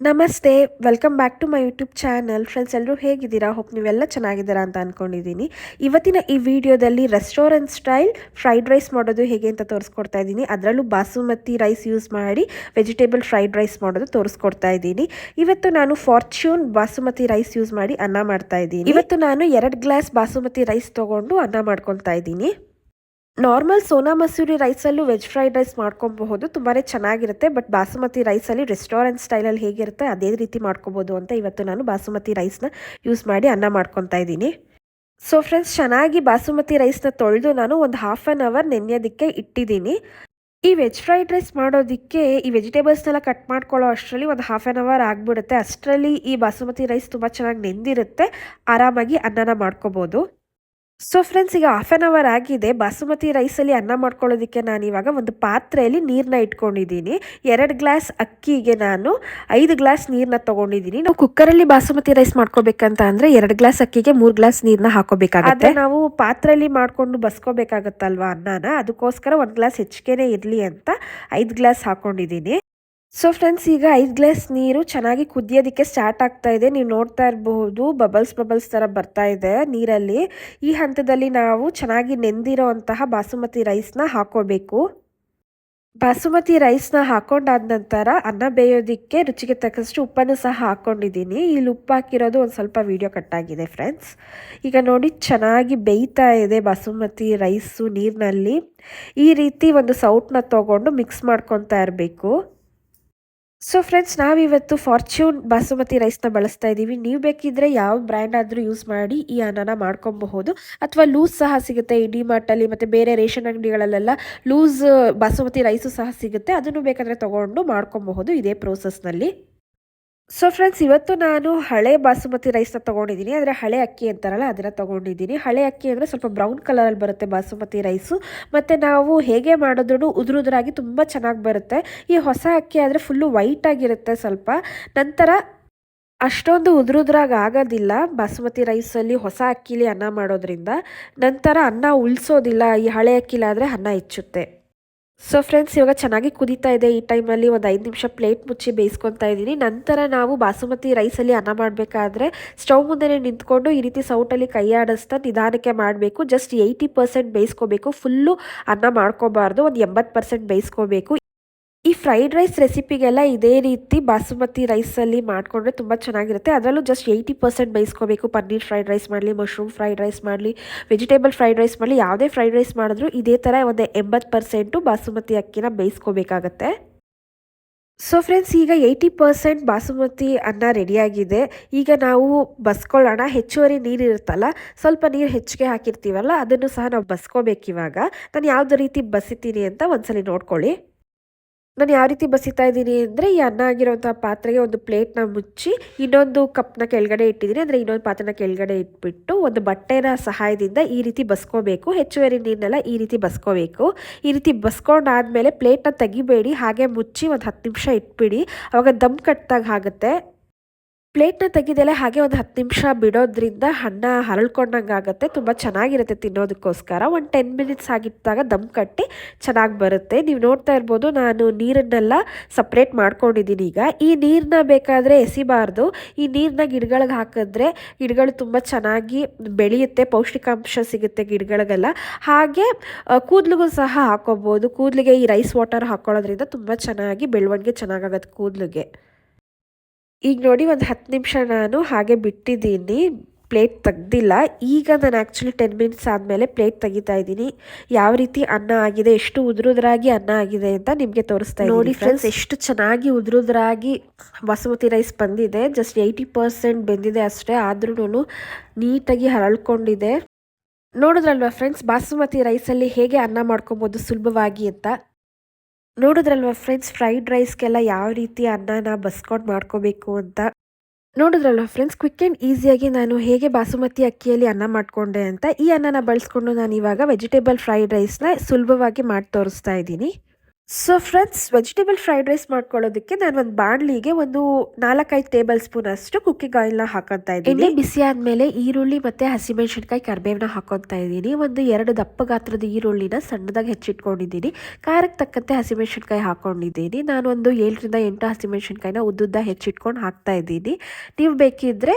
ನಮಸ್ತೆ welcome back to my YouTube channel friends ಎಲ್ಲರೂ ಹೇಗಿದ್ದೀರಾ? ಹೋಪ್ ನೀವೆಲ್ಲ ಚೆನ್ನಾಗಿದ್ದೀರಾ ಅಂತ ಅಂದ್ಕೊಂಡಿದ್ದೀನಿ ಇವತ್ತಿನ ಈ ವಿಡಿಯೋದಲ್ಲಿ ರೆಸ್ಟೋರೆಂಟ್ ಸ್ಟೈಲ್ ಫ್ರೈಡ್ ರೈಸ್ ಮಾಡೋದು ಹೇಗೆ ಅಂತ ತೋರಿಸ್ಕೊಡ್ತಾ ಇದ್ದೀನಿ. ಅದರಲ್ಲೂ ಬಾಸುಮತಿ ರೈಸ್ ಯೂಸ್ ಮಾಡಿ ವೆಜಿಟೇಬಲ್ ಫ್ರೈಡ್ ರೈಸ್ ಮಾಡೋದು ತೋರಿಸ್ಕೊಡ್ತಾ ಇದ್ದೀನಿ. ಇವತ್ತು ನಾನು ಫಾರ್ಚ್ಯೂನ್ ಬಾಸುಮತಿ ರೈಸ್ ಯೂಸ್ ಮಾಡಿ ಅನ್ನ ಮಾಡ್ತಾ ಇದ್ದೀನಿ. ಇವತ್ತು ನಾನು ಎರಡು ಗ್ಲಾಸ್ ಬಾಸುಮತಿ ರೈಸ್ ತೊಗೊಂಡು ಅನ್ನ ಮಾಡ್ಕೊಳ್ತಾ ಇದ್ದೀನಿ. ನಾರ್ಮಲ್ ಸೋನಾ ಮಸೂರಿ ರೈಸಲ್ಲೂ ವೆಜ್ ಫ್ರೈಡ್ ರೈಸ್ ಮಾಡ್ಕೊಬಹುದು. ತುಂಬಾ ಚೆನ್ನಾಗಿರುತ್ತೆ ಬಟ್ ಬಾಸುಮತಿ ರೈಸಲ್ಲಿ ರೆಸ್ಟೋರೆಂಟ್ ಸ್ಟೈಲಲ್ಲಿ ಹೇಗಿರುತ್ತೆ ಅದೇ ರೀತಿ ಮಾಡ್ಕೊಬೋದು ಅಂತ ಇವತ್ತು ನಾನು ಬಾಸುಮತಿ ರೈಸ್ನ ಯೂಸ್ ಮಾಡಿ ಅನ್ನ ಮಾಡ್ಕೊತಾ ಇದ್ದೀನಿ. ಸೊ ಫ್ರೆಂಡ್ಸ್ ಚೆನ್ನಾಗಿ ಬಾಸುಮತಿ ರೈಸ್ನ ತೊಳೆದು ನಾನು ಒಂದು ಹಾಫ್ ಆನ್ ಅವರ್ ನೆನೆಯೋದಕ್ಕೆ ಇಟ್ಟಿದ್ದೀನಿ. ಈ ವೆಜ್ ಫ್ರೈಡ್ ರೈಸ್ ಮಾಡೋದಕ್ಕೆ ಈ ವೆಜಿಟೇಬಲ್ಸ್ನೆಲ್ಲ ಕಟ್ ಮಾಡ್ಕೊಳ್ಳೋ ಅಷ್ಟರಲ್ಲಿ ಒಂದು ಹಾಫ್ ಆನ್ ಅವರ್ ಆಗಿಬಿಡುತ್ತೆ. ಅಷ್ಟರಲ್ಲಿ ಈ ಬಾಸುಮತಿ ರೈಸ್ ತುಂಬ ಚೆನ್ನಾಗಿ ನೆಂದಿರುತ್ತೆ. ಆರಾಮಾಗಿ ಅನ್ನನ ಮಾಡ್ಕೋಬೋದು ಸೊ ಫ್ರೆಂಡ್ಸ್ ಈಗ ಹಾಫ್ ಆನ್ ಅವರ್ ಆಗಿದೆ. ಬಾಸುಮತಿ ರೈಸಲ್ಲಿ ಅನ್ನ ಮಾಡ್ಕೊಳ್ಳೋದಕ್ಕೆ ನಾನು ಇವಾಗ ಒಂದು ಪಾತ್ರೆಯಲ್ಲಿ ನೀರನ್ನ ಇಟ್ಕೊಂಡಿದ್ದೀನಿ. ಎರಡು ಗ್ಲಾಸ್ ಅಕ್ಕಿಗೆ ನಾನು ಐದು ಗ್ಲಾಸ್ ನೀರನ್ನ ತೊಗೊಂಡಿದ್ದೀನಿ. ನಾವು ಕುಕ್ಕರಲ್ಲಿ ಬಾಸುಮತಿ ರೈಸ್ ಮಾಡ್ಕೋಬೇಕಂತ ಅಂದರೆ ಎರಡು ಗ್ಲಾಸ್ ಅಕ್ಕಿಗೆ ಮೂರು ಗ್ಲಾಸ್ ನೀರನ್ನ ಹಾಕೋಬೇಕಾಗುತ್ತೆ. ನಾವು ಪಾತ್ರೆಯಲ್ಲಿ ಮಾಡಿಕೊಂಡು ಬಸ್ಕೋಬೇಕಾಗತ್ತಲ್ವಾ ಅನ್ನನ? ಅದಕ್ಕೋಸ್ಕರ ಒಂದು ಗ್ಲಾಸ್ ಹೆಚ್ಚಿಗೆನೇ ಇರಲಿ ಅಂತ ಐದು ಗ್ಲಾಸ್ ಹಾಕೊಂಡಿದ್ದೀನಿ. ಸೊ ಫ್ರೆಂಡ್ಸ್ ಈಗ ಐದು ಗ್ಲಾಸ್ ನೀರು ಚೆನ್ನಾಗಿ ಕುದಿಯೋದಕ್ಕೆ ಸ್ಟಾರ್ಟ್ ಆಗ್ತಾ ಇದೆ. ನೀವು ನೋಡ್ತಾ ಇರಬಹುದು ಬಬಲ್ಸ್ ಬಬಲ್ಸ್ ಥರ ಬರ್ತಾ ಇದೆ ನೀರಲ್ಲಿ. ಈ ಹಂತದಲ್ಲಿ ನಾವು ಚೆನ್ನಾಗಿ ನೆಂದಿರೋ ಅಂತಹ ಬಾಸುಮತಿ ರೈಸ್ನ ಹಾಕೋಬೇಕು. ಬಾಸುಮತಿ ರೈಸ್ನ ಹಾಕೊಂಡಾದ ನಂತರ ಅನ್ನ ಬೇಯೋದಕ್ಕೆ ರುಚಿಗೆ ತಕ್ಕಷ್ಟು ಉಪ್ಪನ್ನು ಸಹ ಹಾಕ್ಕೊಂಡಿದ್ದೀನಿ ಇಲ್ಲಿ ಉಪ್ಪು ಹಾಕಿರೋದು ಒಂದು ಸ್ವಲ್ಪ ವಿಡಿಯೋ ಕಟ್ಟಾಗಿದೆ ಫ್ರೆಂಡ್ಸ್ ಈಗ ನೋಡಿ, ಚೆನ್ನಾಗಿ ಬೇಯ್ತಾ ಇದೆ ಬಾಸುಮತಿ ರೈಸು ನೀರಿನಲ್ಲಿ. ಈ ರೀತಿ ಒಂದು ಸೌಟ್ನ ತೊಗೊಂಡು ಮಿಕ್ಸ್ ಮಾಡ್ಕೊತಾ ಇರಬೇಕು. ಸೊ ಫ್ರೆಂಡ್ಸ್ ನಾವಿವತ್ತು ಫಾರ್ಚ್ಯೂನ್ ಬಾಸುಮತಿ ರೈಸ್ನ ಬಳಸ್ತಾ ಇದ್ದೀವಿ. ನೀವು ಬೇಕಿದ್ರೆ ಯಾವ ಬ್ರ್ಯಾಂಡ್ ಆದರೂ ಯೂಸ್ ಮಾಡಿ ಈ ಅನ್ನನ ಮಾಡ್ಕೊಬಹುದು. ಅಥವಾ ಲೂಸ್ ಸಹ ಸಿಗುತ್ತೆ. ಈ ಡಿಮಾರ್ಟಲ್ಲಿ ಮತ್ತು ಬೇರೆ ರೇಷನ್ ಅಂಗಡಿಗಳಲ್ಲೆಲ್ಲ ಲೂಸ್ ಬಾಸುಮತಿ ರೈಸು ಸಹ ಸಿಗುತ್ತೆ. ಅದನ್ನು ಬೇಕಾದರೆ ತೊಗೊಂಡು ಮಾಡ್ಕೊಬಹುದು ಇದೇ ಪ್ರೋಸೆಸ್ನಲ್ಲಿ ಸೊ ಫ್ರೆಂಡ್ಸ್ ಇವತ್ತು ನಾನು ಹಳೆ ಬಾಸುಮತಿ ರೈಸ್ನ ತೊಗೊಂಡಿದ್ದೀನಿ. ಅಂದರೆ ಹಳೆ ಅಕ್ಕಿ ಅಂತಾರಲ್ಲ, ಅದನ್ನು ತೊಗೊಂಡಿದ್ದೀನಿ. ಹಳೆ ಅಕ್ಕಿ ಅಂದರೆ ಸ್ವಲ್ಪ ಬ್ರೌನ್ ಕಲರಲ್ಲಿ ಬರುತ್ತೆ ಬಾಸುಮತಿ ರೈಸು ಮತ್ತು ನಾವು ಹೇಗೆ ಮಾಡಿದ್ರು ಉದುರುದ್ರಾಗಿ ತುಂಬ ಚೆನ್ನಾಗಿ ಬರುತ್ತೆ. ಈ ಹೊಸ ಅಕ್ಕಿ ಆದರೆ ಫುಲ್ಲು ವೈಟ್ ಆಗಿರುತ್ತೆ ಸ್ವಲ್ಪ. ನಂತರ ಅಷ್ಟೊಂದು ಉದುರುದ್ರಾಗ ಆಗೋದಿಲ್ಲ ಬಾಸುಮತಿ ರೈಸಲ್ಲಿ ಹೊಸ ಅಕ್ಕಿಲಿ ಅನ್ನ ಮಾಡೋದ್ರಿಂದ. ನಂತರ ಅನ್ನ ಉಳಿಸೋದಿಲ್ಲ. ಈ ಹಳೆ ಅಕ್ಕಿಲಾದರೆ ಅನ್ನ ಹೆಚ್ಚುತ್ತೆ. ಸೊ ಫ್ರೆಂಡ್ಸ್ ಇವಾಗ ಚೆನ್ನಾಗಿ ಕುದೀತಾ ಇದೆ ಈ ಟೈಮಲ್ಲಿ ಒಂದು ಐದು ನಿಮಿಷ ಪ್ಲೇಟ್ ಮುಚ್ಚಿ ಬೇಯಿಸ್ಕೊತಾ ಇದ್ದೀನಿ. ನಂತರ ನಾವು ಬಾಸುಮತಿ ರೈಸಲ್ಲಿ ಅನ್ನ ಮಾಡಬೇಕಾದ್ರೆ ಸ್ಟವ್ ಮುಂದೆ ನಿಂತ್ಕೊಂಡು ಈ ರೀತಿ ಸೌಟಲ್ಲಿ ಕೈ ಆಡಿಸ್ತಾ ನಿಧಾನಕ್ಕೆ ಮಾಡಬೇಕು. ಜಸ್ಟ್ ಏಯ್ಟಿ ಪರ್ಸೆಂಟ್ ಬೇಯಿಸ್ಕೋಬೇಕು. ಫುಲ್ಲು ಅನ್ನ ಮಾಡ್ಕೋಬಾರ್ದು. ಒಂದು ಎಂಬತ್ತು ಪರ್ಸೆಂಟ್ ಬೇಯಿಸ್ಕೋಬೇಕು. ಈ ಫ್ರೈಡ್ ರೈಸ್ ರೆಸಿಪಿಗೆಲ್ಲ ಇದೇ ರೀತಿ ಬಾಸುಮತಿ ರೈಸಲ್ಲಿ ಮಾಡಿಕೊಂಡ್ರೆ ತುಂಬ ಚೆನ್ನಾಗಿರುತ್ತೆ. ಅದರಲ್ಲೂ ಜಸ್ಟ್ ಏಯ್ಟಿ ಪರ್ಸೆಂಟ್ ಬೇಯಿಸ್ಕೋಬೇಕು. ಪನ್ನೀರ್ ಫ್ರೈಡ್ ರೈಸ್ ಮಾಡಲಿ ಮಶ್ರೂಮ್ ಫ್ರೈಡ್ ರೈಸ್ ಮಾಡಲಿ ವೆಜಿಟೇಬಲ್ ಫ್ರೈಡ್ ರೈಸ್ ಮಾಡಲಿ, ಯಾವುದೇ ಫ್ರೈಡ್ ರೈಸ್ ಮಾಡಿದ್ರು ಇದೇ ಥರ ಒಂದು ಎಂಬತ್ತು ಪರ್ಸೆಂಟು ಬಾಸುಮತಿ ಅಕ್ಕಿನ ಬೇಯಿಸ್ಕೋಬೇಕಾಗತ್ತೆ. ಸೊ ಫ್ರೆಂಡ್ಸ್ ಈಗ ಏಯ್ಟಿ ಪರ್ಸೆಂಟ್ ಬಾಸುಮತಿ ಅನ್ನ ರೆಡಿಯಾಗಿದೆ. ಈಗ ನಾವು ಬಸ್ಕೊಳ್ಳೋಣ. ಹೆಚ್ಚುವರಿ ನೀರು ಇರುತ್ತಲ್ಲ, ಸ್ವಲ್ಪ ನೀರು ಹೆಚ್ಚಿಗೆ ಹಾಕಿರ್ತೀವಲ್ಲ, ಅದನ್ನು ಸಹ ನಾವು ಬಸ್ಕೋಬೇಕು ಇವಾಗ ನಾನು ಯಾವುದೇ ರೀತಿ ಬಸಿತೀನಿ ಅಂತ ಒಂದ್ಸಲಿ ನೋಡ್ಕೊಳ್ಳಿ. ನಾನು ಯಾವ ರೀತಿ ಬಸಿತಾ ಇದ್ದೀನಿ ಅಂದರೆ ಈ ಅನ್ನ ಆಗಿರೋಂಥ ಪಾತ್ರೆಗೆ ಒಂದು ಪ್ಲೇಟ್ನ ಮುಚ್ಚಿ ಇನ್ನೊಂದು ಕಪ್ನ ಕೆಳಗಡೆ ಇಟ್ಟಿದ್ದೀನಿ. ಅಂದರೆ ಇನ್ನೊಂದು ಪಾತ್ರನ ಕೆಳಗಡೆ ಇಟ್ಬಿಟ್ಟು ಒಂದು ಬಟ್ಟೆನ ಸಹಾಯದಿಂದ ಈ ರೀತಿ ಬಸ್ಕೋಬೇಕು. ಹೆಚ್ಚುವರಿ ನೀರನ್ನೆಲ್ಲ ಈ ರೀತಿ ಬಸ್ಕೋಬೇಕು. ಈ ರೀತಿ ಬಸ್ಕೊಂಡಾದಮೇಲೆ ಪ್ಲೇಟ್ನ ತೆಗಿಬೇಡಿ, ಹಾಗೆ ಮುಚ್ಚಿ ಒಂದು ಹತ್ತು ನಿಮಿಷ ಇಟ್ಬಿಡಿ. ಅವಾಗ ದಮ್ ಕಟ್ಟಾಗ ಆಗುತ್ತೆ. ಪ್ಲೇಟ್ನ ತೆಗೆದಲೆ ಹಾಗೆ ಒಂದು ಹತ್ತು ನಿಮಿಷ ಬಿಡೋದ್ರಿಂದ ಅನ್ನ ಹರಳ್ಕೊಂಡಂಗೆ ಆಗುತ್ತೆ ತುಂಬ ಚೆನ್ನಾಗಿರುತ್ತೆ ತಿನ್ನೋದಕ್ಕೋಸ್ಕರ. ಒಂದು ಟೆನ್ ಮಿನಿಟ್ಸ್ ಆಗಿದ್ದಾಗ ದಮ್ ಕಟ್ಟಿ ಚೆನ್ನಾಗಿ ಬರುತ್ತೆ. ನೀವು ನೋಡ್ತಾ ಇರ್ಬೋದು, ನಾನು ನೀರನ್ನೆಲ್ಲ ಸಪ್ರೇಟ್ ಮಾಡ್ಕೊಂಡಿದ್ದೀನಿ ಈಗ. ಈ ನೀರನ್ನ ಬೇಕಾದರೆ ಎಸಿಬಾರ್ದು. ಈ ನೀರನ್ನ ಗಿಡಗಳಿಗೆ ಹಾಕಿದ್ರೆ ಗಿಡಗಳು ತುಂಬ ಚೆನ್ನಾಗಿ ಬೆಳೆಯುತ್ತೆ, ಪೌಷ್ಟಿಕಾಂಶ ಸಿಗುತ್ತೆ ಗಿಡಗಳಿಗೆಲ್ಲ. ಹಾಗೆ ಕೂದಲಿಗೂ ಸಹ ಹಾಕೋಬೋದು. ಕೂದಲಿಗೆ ಈ ರೈಸ್ ವಾಟರ್ ಹಾಕೊಳ್ಳೋದ್ರಿಂದ ತುಂಬ ಚೆನ್ನಾಗಿ ಬೆಳವಣಿಗೆ ಚೆನ್ನಾಗಾಗತ್ತೆ ಕೂದಲಿಗೆ. ಈಗ ನೋಡಿ ಒಂದು ಹತ್ತು ನಿಮಿಷ ನಾನು ಹಾಗೆ ಬಿಟ್ಟಿದ್ದೀನಿ. ಪ್ಲೇಟ್ ತೆಗ್ದಿಲ್ಲ. ಈಗ ನಾನು ಆ್ಯಕ್ಚುಲಿ ಟೆನ್ ಮಿನಿಟ್ಸ್ ಆದಮೇಲೆ ಪ್ಲೇಟ್ ತೆಗಿತಾ ಇದ್ದೀನಿ. ಯಾವ ರೀತಿ ಅನ್ನ ಆಗಿದೆ ಎಷ್ಟು ಉದುರುದ್ರಾಗಿ ಅನ್ನ ಆಗಿದೆ ಅಂತ ನಿಮಗೆ ತೋರಿಸ್ತಾ ನೋಡಿ ಫ್ರೆಂಡ್ಸ್ ಎಷ್ಟು ಚೆನ್ನಾಗಿ ಉದುರುದ್ರಾಗಿ ಬಾಸುಮತಿ ರೈಸ್ ಬಂದಿದೆ. ಜಸ್ಟ್ ಏಯ್ಟಿ ಪರ್ಸೆಂಟ್ ಬೆಂದಿದೆ ಅಷ್ಟೇ. ಆದ್ರೂ ನೀಟಾಗಿ ಹರಳ್ಕೊಂಡಿದೆ. ನೋಡಿದ್ರಲ್ವಾ ಫ್ರೆಂಡ್ಸ್ ಬಾಸುಮತಿ ರೈಸಲ್ಲಿ ಹೇಗೆ ಅನ್ನ ಮಾಡ್ಕೊಬೋದು ಸುಲಭವಾಗಿ ಅಂತ? ನೋಡಿದ್ರಲ್ವ ಫ್ರೆಂಡ್ಸ್ ಫ್ರೈಡ್ ರೈಸ್ಗೆಲ್ಲ ಯಾವ ರೀತಿ ಅನ್ನನ ಬಸ್ಕೊಂಡು ಮಾಡ್ಕೋಬೇಕು ಅಂತ? ನೋಡಿದ್ರಲ್ವ ಫ್ರೆಂಡ್ಸ್ ಕ್ವಿಕ್ ಆ್ಯಂಡ್ ಈಸಿಯಾಗಿ ನಾನು ಹೇಗೆ ಬಾಸುಮತಿ ಅಕ್ಕಿಯಲ್ಲಿ ಅನ್ನ ಮಾಡಿಕೊಂಡೆ ಅಂತ ಈ ಅನ್ನನ ಬಳಸ್ಕೊಂಡು ನಾನು ಇವಾಗ ವೆಜಿಟೇಬಲ್ ಫ್ರೈಡ್ ರೈಸ್ನ ಸುಲಭವಾಗಿ ಮಾಡಿ ತೋರಿಸ್ತಾ ಇದ್ದೀನಿ. So friends vegetable fried rice ಮಾಡ್ಕೊಳ್ಳೋದಕ್ಕೆ ನಾನು ಒಂದು ಬಾಣಲಿಗೆ ಒಂದು ನಾಲ್ಕೈದು ಟೇಬಲ್ ಸ್ಪೂನ್ ಅಷ್ಟು ಕುಕ್ಕಿಂಗ್ ಆಯಿಲ್ನ ಹಾಕೊತಾ ಇದ್ದೀನಿ. ಎಣ್ಣೆ ಬಿಸಿ ಆದಮೇಲೆ ಈರುಳ್ಳಿ ಮತ್ತು ಹಸಿಮೆಣಸಿನ್ಕಾಯಿ ಕರಿಬೇವನ್ನ ಹಾಕೊತಾ ಇದ್ದೀನಿ. ಒಂದು ಎರಡು ದಪ್ಪ ಗಾತ್ರದ ಈರುಳ್ಳಿನ ಸಣ್ಣದಾಗಿ ಹೆಚ್ಚಿಟ್ಕೊಂಡಿದ್ದೀನಿ. ಖಾರಕ್ಕೆ ತಕ್ಕಂತೆ ಹಸಿಮೆಣಸಿನ್ಕಾಯಿ ಹಾಕೊಂಡಿದ್ದೀನಿ. ನಾನು ಒಂದು ಏಳರಿಂದ ಎಂಟು ಹಸಿಮೆಣಸಿನ್ಕಾಯಿನ ಉದ್ದುದ್ದ ಹೆಚ್ಚಿಟ್ಕೊಂಡು ಹಾಕ್ತಾ ಇದ್ದೀನಿ. ನೀವು ಬೇಕಿದ್ದರೆ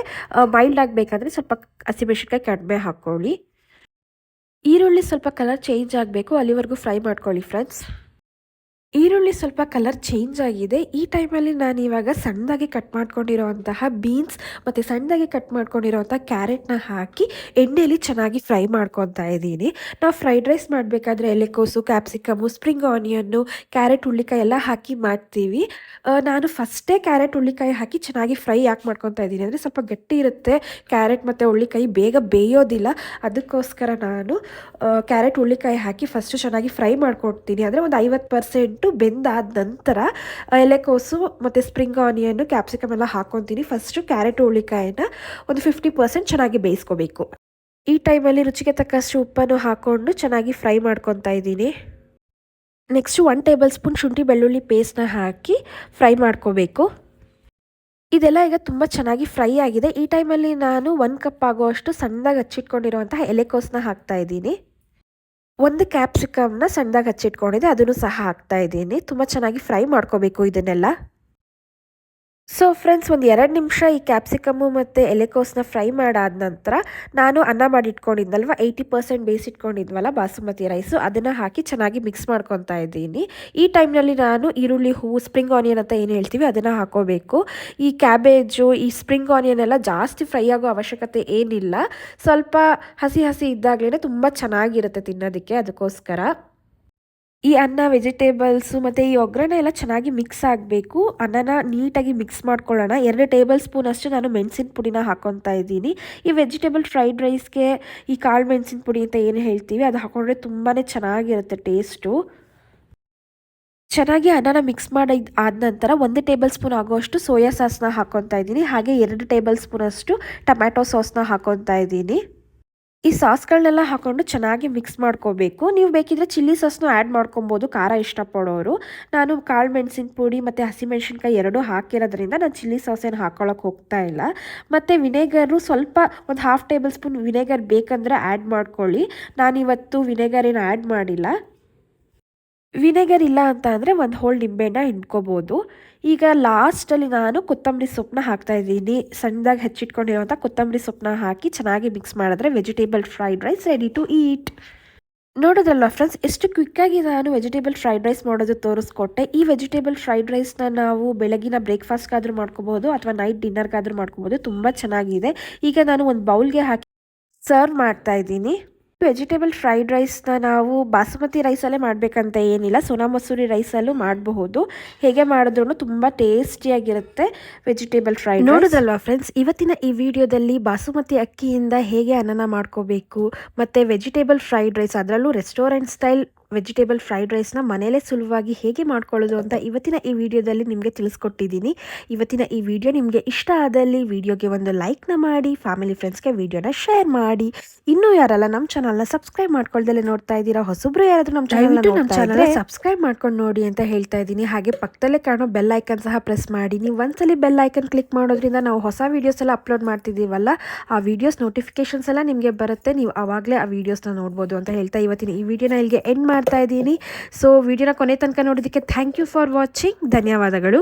ಮೈಲ್ಡ್ ಆಗಬೇಕಾದ್ರೆ ಸ್ವಲ್ಪ ಹಸಿಮೆಣಸಿನ್ಕಾಯಿ ಕಡಿಮೆ ಹಾಕ್ಕೊಳ್ಳಿ ಈರುಳ್ಳಿ ಸ್ವಲ್ಪ ಕಲರ್ ಚೇಂಜ್ ಆಗಬೇಕು. ಅಲ್ಲಿವರೆಗೂ ಫ್ರೈ ಮಾಡ್ಕೊಳ್ಳಿ ಫ್ರೆಂಡ್ಸ್ ಈರುಳ್ಳಿ ಸ್ವಲ್ಪ ಕಲರ್ ಚೇಂಜ್ ಆಗಿದೆ. ಈ ಟೈಮಲ್ಲಿ ನಾನು ಇವಾಗ ಸಣ್ಣದಾಗಿ ಕಟ್ ಮಾಡ್ಕೊಂಡಿರೋವಂತಹ ಬೀನ್ಸ್ ಮತ್ತು ಸಣ್ಣದಾಗಿ ಕಟ್ ಮಾಡ್ಕೊಂಡಿರೋವಂಥ ಕ್ಯಾರೆಟ್ನ ಹಾಕಿ ಎಣ್ಣೆಯಲ್ಲಿ ಚೆನ್ನಾಗಿ ಫ್ರೈ ಮಾಡ್ಕೊತಾ ಇದ್ದೀನಿ. ನಾವು ಫ್ರೈಡ್ ರೈಸ್ ಮಾಡಬೇಕಾದ್ರೆ ಎಲೆಕೋಸು ಕ್ಯಾಪ್ಸಿಕಮು ಸ್ಪ್ರಿಂಗ್ ಆನಿಯನ್ನು ಕ್ಯಾರೆಟ್ ಹುಳ್ಳಿಕಾಯಿ ಎಲ್ಲ ಹಾಕಿ ಮಾಡ್ತೀವಿ. ನಾನು ಫಸ್ಟೇ ಕ್ಯಾರೆಟ್ ಹುಳ್ಳಿಕಾಯಿ ಹಾಕಿ ಚೆನ್ನಾಗಿ ಫ್ರೈ ಯಾಕೆ ಮಾಡ್ಕೊತಾ ಇದ್ದೀನಿ ಅಂದರೆ ಸ್ವಲ್ಪ ಗಟ್ಟಿ ಇರುತ್ತೆ. ಕ್ಯಾರೆಟ್ ಮತ್ತು ಹುಳ್ಳಿಕಾಯಿ ಬೇಗ ಬೇಯೋದಿಲ್ಲ. ಅದಕ್ಕೋಸ್ಕರ ನಾನು ಕ್ಯಾರೆಟ್ ಹುಳ್ಳಿಕಾಯಿ ಹಾಕಿ ಫಸ್ಟು ಚೆನ್ನಾಗಿ ಫ್ರೈ ಮಾಡ್ಕೊಡ್ತೀನಿ. ಅಂದರೆ ಒಂದು ಐವತ್ತು ಪರ್ಸೆಂಟು ಬೆಂದಾದ ನಂತರ ಎಲೆಕೋಸು ಮತ್ತು ಸ್ಪ್ರಿಂಗ್ ಆನಿಯನ್ನು ಕ್ಯಾಪ್ಸಿಕಮ್ ಎಲ್ಲ ಹಾಕ್ಕೊತೀನಿ ಫಸ್ಟು ಕ್ಯಾರೆಟ್ ಹುಳ್ಳಿಕಾಯಿನ ಒಂದು ಫಿಫ್ಟಿ ಪರ್ಸೆಂಟ್ ಚೆನ್ನಾಗಿ ಬೇಯಿಸ್ಕೋಬೇಕು. ಈ ಟೈಮಲ್ಲಿ ರುಚಿಗೆ ತಕ್ಕಷ್ಟು ಉಪ್ಪನ್ನು ಹಾಕ್ಕೊಂಡು ಚೆನ್ನಾಗಿ ಫ್ರೈ ಮಾಡ್ಕೊತಾ ಇದ್ದೀನಿ. ನೆಕ್ಸ್ಟು ಒನ್ ಟೇಬಲ್ ಸ್ಪೂನ್ ಶುಂಠಿ ಬೆಳ್ಳುಳ್ಳಿ ಪೇಸ್ಟ್ನ ಹಾಕಿ ಫ್ರೈ ಮಾಡ್ಕೋಬೇಕು. ಇದೆಲ್ಲ ಈಗ ತುಂಬ ಚೆನ್ನಾಗಿ ಫ್ರೈ ಆಗಿದೆ. ಈ ಟೈಮಲ್ಲಿ ನಾನು ಒಂದು ಕಪ್ ಆಗುವಷ್ಟು ಸಣ್ಣದಾಗಿ ಹಚ್ಚಿಟ್ಕೊಂಡಿರುವಂತಹ ಎಲೆಕೋಸನ್ನ ಹಾಕ್ತಾ ಇದ್ದೀನಿ. ಒಂದು ಕ್ಯಾಪ್ಸಿಕಮ್ನ ಸಣ್ಣದಾಗಿ ಹಚ್ಚಿಟ್ಕೊಂಡಿದ್ದೆ ಅದನ್ನು ಸಹ ಹಾಕ್ತಾ ಇದ್ದೀನಿ. ತುಂಬ ಚೆನ್ನಾಗಿ ಫ್ರೈ ಮಾಡ್ಕೋಬೇಕು ಇದನ್ನೆಲ್ಲ. ಸೊ ಫ್ರೆಂಡ್ಸ್ ಒಂದು ಎರಡು ನಿಮಿಷ ಈ ಕ್ಯಾಪ್ಸಿಕಮ್ಮು ಮತ್ತು ಎಲೆಕೋಸನ್ನ ಫ್ರೈ ಮಾಡಾದ ನಂತರ ನಾನು ಅನ್ನ ಮಾಡಿಟ್ಕೊಂಡಿದ್ನಲ್ವ? ಏಯ್ಟಿ ಪರ್ಸೆಂಟ್ ಬೇಯಿಸಿಟ್ಕೊಂಡಿದ್ವಲ್ಲ ಬಾಸುಮತಿ ರೈಸು ಅದನ್ನು ಹಾಕಿ ಚೆನ್ನಾಗಿ ಮಿಕ್ಸ್ ಮಾಡ್ಕೊತಾ ಇದ್ದೀನಿ. ಈ ಟೈಮ್ನಲ್ಲಿ ನಾನು ಈರುಳ್ಳಿ ಹೂವು ಸ್ಪ್ರಿಂಗ್ ಆನಿಯನ್ ಅಂತ ಏನು ಹೇಳ್ತೀವಿ ಅದನ್ನು ಹಾಕೋಬೇಕು. ಈ ಕ್ಯಾಬೇಜು ಈ ಸ್ಪ್ರಿಂಗ್ ಆನಿಯನ್ ಎಲ್ಲ ಜಾಸ್ತಿ ಫ್ರೈ ಆಗೋ ಅವಶ್ಯಕತೆ ಏನಿಲ್ಲ. ಸ್ವಲ್ಪ ಹಸಿ ಹಸಿ ಇದ್ದಾಗಲೇ ತುಂಬ ಚೆನ್ನಾಗಿರುತ್ತೆ ತಿನ್ನೋದಕ್ಕೆ ಅದಕ್ಕೋಸ್ಕರ. ಈ ಅನ್ನ, ವೆಜಿಟೇಬಲ್ಸು ಮತ್ತು ಈ ಒಗ್ಗರಣೆ ಎಲ್ಲ ಚೆನ್ನಾಗಿ ಮಿಕ್ಸ್ ಆಗಬೇಕು. ಅನ್ನನ ನೀಟಾಗಿ ಮಿಕ್ಸ್ ಮಾಡ್ಕೊಳ್ಳೋಣ. ಎರಡು ಟೇಬಲ್ ಸ್ಪೂನ್ ಅಷ್ಟು ನಾನು ಮೆಣಸಿನ ಪುಡಿನ ಹಾಕೊತಾ ಇದ್ದೀನಿ. ಈ ವೆಜಿಟೇಬಲ್ ಫ್ರೈಡ್ ರೈಸ್ಗೆ ಈ ಕಾಳು ಮೆಣಸಿನ ಪುಡಿ ಅಂತ ಏನು ಹೇಳ್ತೀವಿ, ಅದು ಹಾಕೊಂಡ್ರೆ ತುಂಬಾ ಚೆನ್ನಾಗಿರುತ್ತೆ ಟೇಸ್ಟು ಚೆನ್ನಾಗಿ ಅನ್ನನ ಮಿಕ್ಸ್ ಮಾಡಿ ಆದ ನಂತರ ಒಂದು ಟೇಬಲ್ ಸ್ಪೂನ್ ಆಗುವಷ್ಟು ಸೋಯಾ ಸಾಸ್ನ ಹಾಕೊತಾ ಇದ್ದೀನಿ. ಹಾಗೆ ಎರಡು ಟೇಬಲ್ ಸ್ಪೂನ್ ಅಷ್ಟು ಟೊಮ್ಯಾಟೊ ಸಾಸ್ನ ಹಾಕೊತಾ ಇದ್ದೀನಿ. ಈ ಸಾಸ್ಗಳನ್ನೆಲ್ಲ ಹಾಕೊಂಡು ಚೆನ್ನಾಗಿ ಮಿಕ್ಸ್ ಮಾಡ್ಕೋಬೇಕು. ನೀವು ಬೇಕಿದ್ರೆ ಚಿಲ್ಲಿ ಸಾಸ್ನು ಆ್ಯಡ್ ಮಾಡ್ಕೊಬೋದು. ಖಾರ ಇಷ್ಟಪಡೋರು. ನಾನು ಕಾಳು ಮೆಣಸಿನ ಪುಡಿ ಮತ್ತು ಹಸಿಮೆಣಸಿನ್ಕಾಯಿ ಎರಡೂ ಹಾಕಿರೋದ್ರಿಂದ ನಾನು ಚಿಲ್ಲಿ ಸಾಸ್ ಏನು ಹಾಕೊಳ್ಳೋಕೆ ಹೋಗ್ತಾ ಇಲ್ಲ. ಮತ್ತು ವಿನೆಗರು ಸ್ವಲ್ಪ ಒಂದು ಹಾಫ್ ಟೇಬಲ್ ಸ್ಪೂನ್ ವಿನೆಗರ್ ಬೇಕಂದ್ರೆ ಆ್ಯಡ್ ಮಾಡ್ಕೊಳ್ಳಿ. ನಾನಿವತ್ತು ವಿನೆಗರ್ ಏನು ಆ್ಯಡ್ ಮಾಡಿಲ್ಲ. ವಿನೆಗರ್ ಇಲ್ಲ ಅಂತ ಅಂದರೆ ಒಂದು ಹೋಳು ನಿಂಬೆಹಣ್ಣ ಹಿಂಡ್ಕೋಬೋದು. ಈಗ ಲಾಸ್ಟಲ್ಲಿ ನಾನು ಕೊತ್ತಂಬರಿ ಸೊಪ್ಪನ್ನ ಹಾಕ್ತಾ ಇದ್ದೀನಿ. ಸಣ್ಣದಾಗಿ ಹೆಚ್ಚಿಟ್ಕೊಂಡಿರೋಂಥ ಕೊತ್ತಂಬರಿ ಸೊಪ್ಪನ್ನ ಹಾಕಿ ಚೆನ್ನಾಗಿ ಮಿಕ್ಸ್ ಮಾಡಿದ್ರೆ vegetable fried rice ready to eat ನೋಡೋದಲ್ಲ friends ಎಷ್ಟು ಕ್ವಿಕ್ಕಾಗಿ ನಾನು ವೆಜಿಟೇಬಲ್ ಫ್ರೈಡ್ ರೈಸ್ ಮಾಡೋದು ತೋರಿಸ್ಕೊಟ್ಟೆ. ಈ ವೆಜಿಟೇಬಲ್ ಫ್ರೈಡ್ ರೈಸ್ನ ನಾವು ಬೆಳಗಿನ ಬ್ರೇಕ್ಫಾಸ್ಟ್ಗಾದರೂ ಮಾಡ್ಕೋಬೋದು ಅಥವಾ ನೈಟ್ ಡಿನ್ನರ್ಗಾದರೂ ಮಾಡ್ಕೋಬೋದು. ತುಂಬ ಚೆನ್ನಾಗಿದೆ. ಈಗ ನಾನು ಒಂದು ಬೌಲ್ಗೆ ಹಾಕಿ ಸರ್ವ್ ಮಾಡ್ತಾ ಇದ್ದೀನಿ. ವೆಜಿಟೇಬಲ್ ಫ್ರೈಡ್ ರೈಸ್ನ ನಾವು ಬಾಸುಮತಿ ರೈಸಲ್ಲೇ ಮಾಡಬೇಕಂತ ಏನಿಲ್ಲ, ಸೋನಾ ಮಸೂರಿ ರೈಸಲ್ಲೂ ಮಾಡಬಹುದು. ಹೇಗೆ ಮಾಡಿದ್ರು ತುಂಬ ಟೇಸ್ಟಿಯಾಗಿರುತ್ತೆ ವೆಜಿಟೇಬಲ್ ಫ್ರೈಡ್ ನೋಡೋದಲ್ವಾ ಫ್ರೆಂಡ್ಸ್, ಇವತ್ತಿನ ಈ ವಿಡಿಯೋದಲ್ಲಿ ಬಾಸುಮತಿ ಅಕ್ಕಿಯಿಂದ ಹೇಗೆ ಅನ್ನನ ಮಾಡ್ಕೋಬೇಕು, ಮತ್ತು ವೆಜಿಟೇಬಲ್ ಫ್ರೈಡ್ ರೈಸ್ ಅದರಲ್ಲೂ ರೆಸ್ಟೋರೆಂಟ್ ಸ್ಟೈಲ್ ವೆಜಿಟೇಬಲ್ ಫ್ರೈಡ್ ರೈಸ್ನ ಮನೆಯಲ್ಲೇ ಸುಲಭವಾಗಿ ಹೇಗೆ ಮಾಡ್ಕೊಳ್ಳೋದು ಅಂತ ಇವತ್ತಿನ ಈ ವಿಡಿಯೋದಲ್ಲಿ ನಿಮಗೆ ತಿಳಿಸ್ಕೊಟ್ಟಿದ್ದೀನಿ. ಇವತ್ತಿನ ಈ ವಿಡಿಯೋ ನಿಮಗೆ ಇಷ್ಟ ಆದಲ್ಲಿ ವಿಡಿಯೋಗೆ ಒಂದು ಲೈಕ್ನ ಮಾಡಿ ಫ್ಯಾಮಿಲಿ ಫ್ರೆಂಡ್ಸ್ಗೆ ವಿಡಿಯೋನ ಶೇರ್ ಮಾಡಿ. ಇನ್ನೂ ಯಾರಲ್ಲ ನಮ್ಮ ಚಾನಲ್ನ ಸಬ್ಸ್ಕ್ರೈಬ್ ಮಾಡ್ಕೊಳ್ದಲ್ಲೇ ನೋಡ್ತಾ ಇದ್ದೀರಾ ಹೊಸಬ್ರು ಯಾರಾದರೂ ನಮ್ಮ ಚಾನಲ್ ನಮ್ಮ ಚಾನಲ್ ಸಬ್ಸ್ಕ್ರೈಬ್ ಮಾಡ್ಕೊಂಡು ನೋಡಿ ಅಂತ ಹೇಳ್ತಾ ಇದ್ದೀನಿ. ಹಾಗೆ ಪಕ್ಕದಲ್ಲೇ ಕಾಣೋ ಬೆಲ್ ಐಕನ್ ಸಹ ಪ್ರೆಸ್ ಮಾಡಿ. ನೀವು ಒಂದ್ಸಲಿ ಬೆಲ್ ಐಕನ್ ಕ್ಲಿಕ್ ಮಾಡೋದ್ರಿಂದ ನಾವು ಹೊಸ ವೀಡಿಯೋಸ್ ಎಲ್ಲ ಅಪ್ಲೋಡ್ ಮಾಡ್ತಿದ್ದೀವಲ್ಲ ಆ ವಿಡಿಯೋಸ್ ನೋಟಿಫಿಕೇಶನ್ಸ್ ಎಲ್ಲ ನಿಮಗೆ ಬರುತ್ತೆ. ನೀವು ಆವಾಗಲೇ ಆ ವೀಡಿಯೋಸ್ನ ನೋಡ್ಬೋದು ಅಂತ ಹೇಳ್ತಾ ಇವತ್ತಿನ ಈ ವಿಡಿಯೋನ ಇಲ್ಲಿಗೆ ಎಂಡ್ ಮಾಡ್ತಾ ಇದ್ದೀನಿ. ಸೊ ವಿಡಿಯೋನ ಕೊನೆ ತನಕ ನೋಡೋದಕ್ಕೆ ಥ್ಯಾಂಕ್ ಯು ಫಾರ್ ವಾಚಿಂಗ್ ಧನ್ಯವಾದಗಳು.